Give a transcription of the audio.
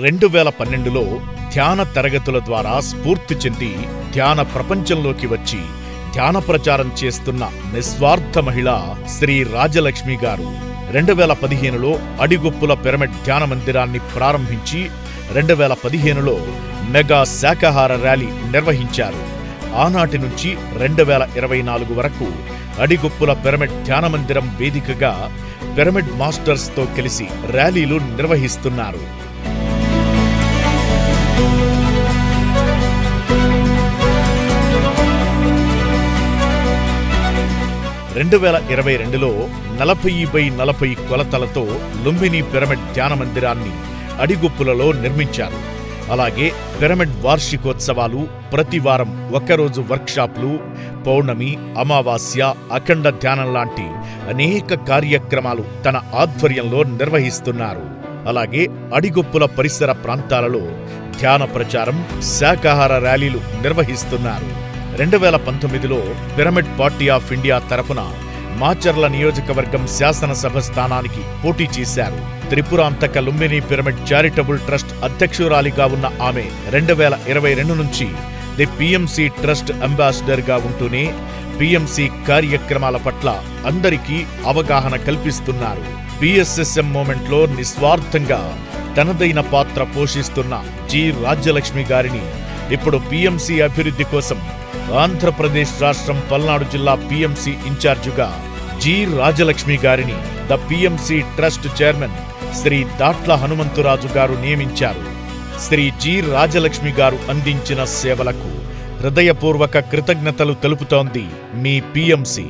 రెండు వేల పన్నెండులో ధ్యాన తరగతుల ద్వారా స్ఫూర్తి చెంది ధ్యాన ప్రపంచంలోకి వచ్చి ధ్యాన ప్రచారం చేస్తున్న నిస్వార్థ మహిళ శ్రీ రాజలక్ష్మి గారు రెండు వేల పదిహేనులో అడిగొప్పుల పిరమిడ్ ధ్యాన మందిరాన్ని ప్రారంభించి రెండు వేల పదిహేనులో మెగా శాకాహార ర్యాలీ నిర్వహించారు. ఆనాటి నుంచి రెండు వేల ఇరవై నాలుగు వరకు అడిగొప్పుల పిరమిడ్ ధ్యాన మందిరం వేదికగా పిరమిడ్ మాస్టర్స్తో కలిసి ర్యాలీలు నిర్వహిస్తున్నారు. రెండు వేల ఇరవై రెండులో నలభై బై నలభై కొలతలతో లుంబిని పిరమిడ్ ధ్యాన మందిరాన్ని అడిగుప్పులలో నిర్మించారు. అలాగే పిరమిడ్ వార్షికోత్సవాలు ప్రతి వారం ఒక్కరోజు వర్క్షాప్లు పౌర్ణమి అమావాస్య అఖండ ధ్యానం లాంటి అనేక కార్యక్రమాలు తన ఆధ్వర్యంలో నిర్వహిస్తున్నారు. అలాగే అడిగొప్పుల పరిసర ప్రాంతాలలో ధ్యాన ప్రచారం శాకాహార ర్యాలీలు నిర్వహిస్తున్నారు. రెండు వేల పంతొమ్మిదిలో పిరమిడ్ పార్టీ ఆఫ్ ఇండియా తరపున మాచర్ల నియోజకవర్గం శాసనసభ స్థానానికి పోటీ చేశారు. Tripurantaka Lumbini pyramid charitable trust అధ్యక్షురాలిగా ఉన్న ఆమె రెండు వేల ఇరవై రెండు నుంచి ది పిఎంసి ట్రస్ట్ అంబాసిడర్గా ఉంటూనే పిఎంసి కార్యక్రమాల పట్ల అందరికీ అవగాహన కల్పిస్తున్నారు. పిఎస్ఎస్ఎం మూమెంట్లో నిస్వార్థంగా తనదైన పాత్ర పోషిస్తున్న జి. రాజ్యలక్ష్మి గారిని ఇప్పుడు పిఎంసి అభివృద్ధి కోసం ఆంధ్రప్రదేశ్ రాష్ట్రం పల్నాడు జిల్లా పిఎంసి ఇన్ఛార్జిగా జి. రాజలక్ష్మి గారిని the PMC trust chairman Shri Datla Hanumantharaju గారు నియమించారు. శ్రీ జి. రాజలక్ష్మి గారు అందించిన సేవలకు హృదయపూర్వక కృతజ్ఞతలు తెలుపుతోంది మీ పిఎంసి